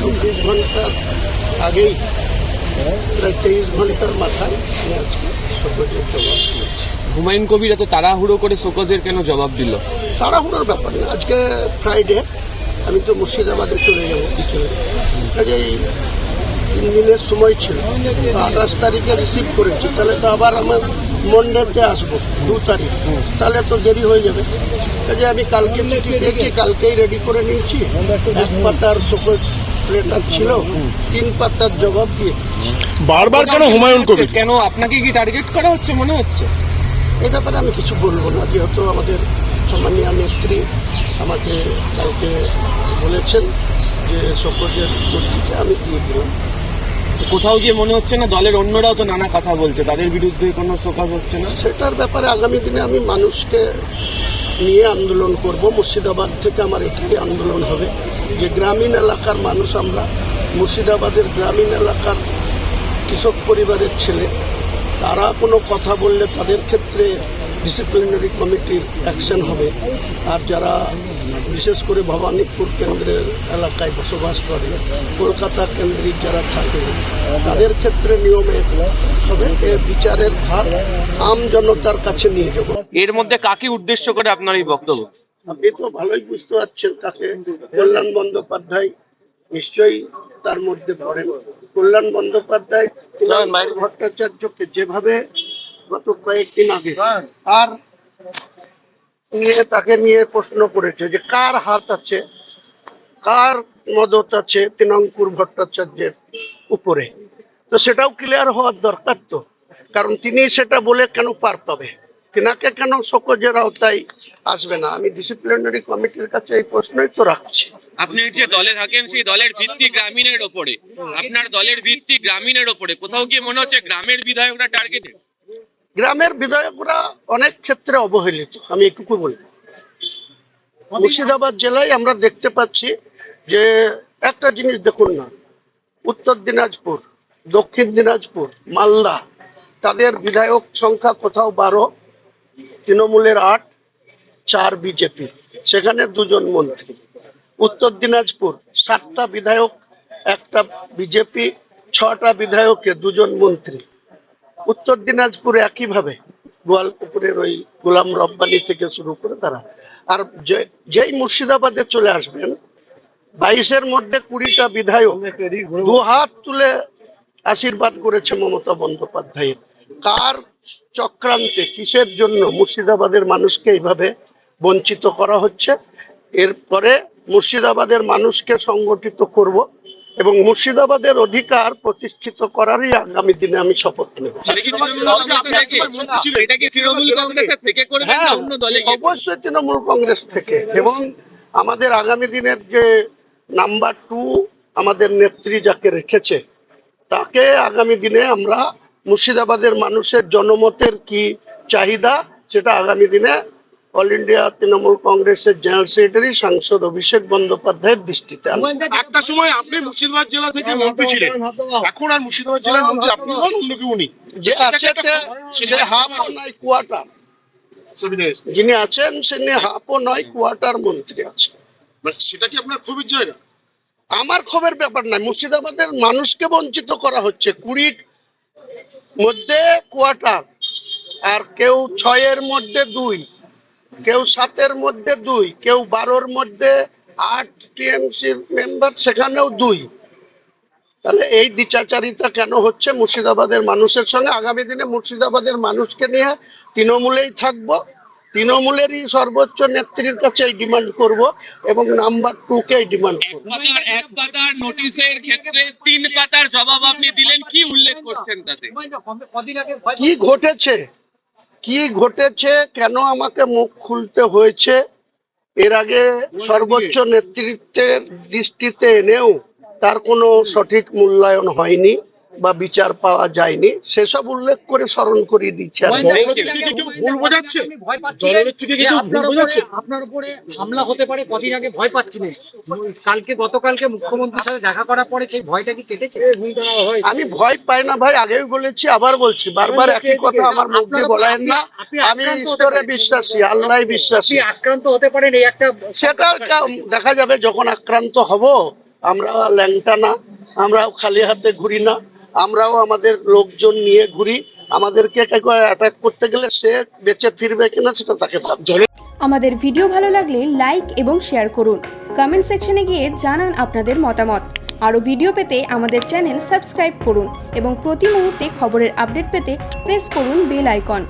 চব্বিশ ঘণ্টার আগেই প্রায় তেইশ ঘণ্টার মাথায় আমি আজকে সকলের জবাব দিয়েছি। হুমায়ুন কবির এত তাড়াহুড়ো করে শোকজের কেন জবাব দিল? তাড়াহুড়োর ব্যাপার না আজকে ফ্রাইডে আমি তো মুর্শিদাবাদে চলে যাব বিকেলে। কাজেই তিন দিনের সময় ছিল আঠাশ তারিখে রিসিভ করেছি তাহলে তো আবার আমার মন্ডেতে আসব দু তারিখ। তাহলে তো দেরি হয়ে যাবে। কাজে আমি কালকে চিঠি পেয়েছি কালকেই রেডি করে নিয়েছি। এক পাতার শোকজ লেটার ছিল তিন পাতার জবাব দিয়ে। বারবার কেন হুমায়ুন কবির? কেন আপনাকে কি টার্গেট করা হচ্ছে মনে হচ্ছে? এই ব্যাপারে আমি কিছু বলব না যেহেতু আমাদের সম্মানীয় নেত্রী আমাকে কালকে বলেছেন যে সকলের মূর্তিতে আমি দিয়ে দিলাম। কোথাও গিয়ে মনে হচ্ছে না দলের অন্যরাও তো নানা কথা বলছে তাদের বিরুদ্ধে কোনো শোকজ হচ্ছে না? সেটার ব্যাপারে আগামী দিনে আমি মানুষকে নিয়ে আন্দোলন করব। মুর্শিদাবাদ থেকে আমার এটাই আন্দোলন হবে যে গ্রামীণ এলাকার মানুষ আমরা, মুর্শিদাবাদের গ্রামীণ এলাকার কৃষক পরিবারের ছেলে, তারা কোনো কথা বললে তাদের ক্ষেত্রে ডিসিপ্লিনারি কমিটির অ্যাকশন হবে। আর যারা বিশেষ করে ভবানীপুর কেন্দ্রের এলাকায় বসবাস করে কলকাতা কেন্দ্রিক যারা থাকে তাদের ক্ষেত্রে নিয়মে হবে এর বিচারের ভার আম জনতার কাছে নিয়ে যাব। এর মধ্যে কাকে উদ্দেশ্য করে আপনার এই বক্তব্য? আপনি তো ভালোই বুঝতে পারছেন কাকে। কল্যাণ বন্দ্যোপাধ্যায় নিশ্চয়ই তার মধ্যে পড়েন। কল্যাণ বন্দ্যোপাধ্যায় ভট্টাচার্যকে যেভাবে গত কয়েকদিন আগে। আর নিয়ে তাকে নিয়ে প্রশ্ন করেছে যে কার হাত আছে? কার মদত আছে তৃণাঙ্কুর ভট্টাচার্যের উপরে? তো সেটাও ক্লিয়ার হওয়ার দরকার তো। কারণ তিনি সেটা বলে কেন পার পাবে? তিনাকে কেন সকজের আওতায় আসবে না? আমি ডিসিপ্লিনারি কমিটির কাছে এই প্রশ্নই তো রাখছি। আপনি যে দলে থাকেন সেই দলের ভিত্তি গ্রামীণের ওপরে। আপনার দলের ভিত্তি গ্রামীণের ওপরে। কোথাও গিয়ে মনে হচ্ছে গ্রামের বিধায়করা টার্গেটে গ্রামের বিধায়করা অনেক ক্ষেত্রে অবহেলিত আমি এটুকু বলি মুর্শিদাবাদ জেলায় আমরা দেখতে পাচ্ছি যে একটা জিনিস দেখুন না উত্তর দিনাজপুর দক্ষিণ দিনাজপুর মালদা তাদের বিধায়ক সংখ্যা কোথাও বারো তৃণমূলের আট চার বিজেপি সেখানে দুজন মন্ত্রী। উত্তর দিনাজপুর সাতটা বিধায়ক একটা বিজেপি ছটা বিধায়কে দুজন মন্ত্রী। উত্তর দিনাজপুরে একইভাবে গোয়ালপুকুরের ওই গোলাম রব্বানি থেকে শুরু করে তারা। আর যেই মুর্শিদাবাদে চলে আসবেন, বাইশের মধ্যে কুড়িটা বিধায়ক দু হাত তুলে আশীর্বাদ করেছে মমতা বন্দ্যোপাধ্যায়ের। কার চক্রান্তে, কিসের জন্য মুর্শিদাবাদের মানুষকে এইভাবে বঞ্চিত করা হচ্ছে? এরপরে মুর্শিদাবাদের মানুষকে সংগঠিত করব। এবং মুর্শিদাবাদের অধিকার প্রতিষ্ঠিত করারই আগামী দিনে আমি শপথ নেব। হ্যাঁ অন্য দলে গিয়ে? অবশ্যই তৃণমূল কংগ্রেস থেকে। এবং আমাদের আগামী দিনের যে নাম্বার টু আমাদের নেত্রী যাকে রেখেছে তাকে আগামী দিনে আমরা মুর্শিদাবাদের মানুষের জনমতের কি চাহিদা সেটা আগামী দিনে অল ইন্ডিয়া তৃণমূল কংগ্রেসের জেনারেল সেক্রেটারি সাংসদ অভিষেক বন্দ্যোপাধ্যায়ের দৃষ্টিতে। একটা সময় আপনি মুর্শিদাবাদ জেলা থেকে মন্ত্রী ছিলেন। এখন আর মুর্শিদাবাদ জেলার মন্ত্রী আপনি নন অন্য কেউ উনি। যে আছে সে হাফও নয় কোয়ার্টার। যিনি আছেন তিনি হাফও নয় কোয়ার্টার মন্ত্রী আছেন। মানে সেটা কি আপনার ক্ষোভের জায়গা? আমার খবর ব্যাপার নাই মুর্শিদাবাদের মানুষকে বঞ্চিত করা হচ্ছে। কুড়ির মধ্যে কোয়ার্টার আর কেউ ছয়ের মধ্যে দুই। কেউ সাতের মধ্যে দুই কেউ বারোর মধ্যে আট টিএমসির মেম্বার সেখানেও দুই। তাহলে এই দ্বিচাচারিতা কেন হচ্ছে? মুর্শিদাবাদের মানুষের সঙ্গে আগামী দিনে মুর্শিদাবাদের মানুষকে নিয়ে তৃণমূলেই থাকব। তৃণমূলেরই সর্বোচ্চ নেত্রীর কাছে এই ডিমান্ড করব এবং নাম্বার টু কে ডিমান্ড করব। পাতার এক পাতার নোটিশের ক্ষেত্রে তিন পাতার জবাব আপনি দিলেন কি উল্লেখ করছেন তাতে? কি ঘটেছে? কি ঘটেছে কেন আমাকে মুখ খুলতে হয়েছে এর আগে সর্বোচ্চ নেতৃত্বের দৃষ্টিতে এনেও তার কোনো সঠিক মূল্যায়ন হয়নি। বা বিচার পাওয়া যায়নি সেসব উল্লেখ করে স্মরণ করিয়ে দিচ্ছে আপনার উপরে বোঝাচ্ছে? আপনার উপরে হামলা হতে পারে কদিন আগে ভয় পাচ্ছিলেন কালকে গতকালকে মুখ্যমন্ত্রীর সাথে দেখা করার পরে সেই ভয়টা কি কেটেছে? আমি ভয় পাই না ভাই আগেও বলেছি আবার বলছি বারবার একই কথা আমার মুখ দিয়ে বলেন না। আমি ঈশ্বরে বিশ্বাসী আল্লাহ বিশ্বাসী। আক্রান্ত হতে পারেন এই একটা সেটা দেখা যাবে যখন আক্রান্ত হব আমরা ল্যাংটা না আমরাও খালি হাতে ঘুরি না। আমরাও আমাদের লোকজন নিয়ে ঘুরি। আমাদেরকে অ্যাটাক করতে গেলে সে বেঁচে ফিরবে কিনা সেটা তাকে। আমাদের ভিডিও ভালো লাগলে লাইক এবং শেয়ার করুন। কমেন্ট সেকশনে গিয়ে জানান আপনাদের মতামত। আরও ভিডিও পেতে আমাদের চ্যানেল সাবস্ক্রাইব করুন এবং প্রতি মুহূর্তে খবরের আপডেট পেতে প্রেস করুন বেল আইকন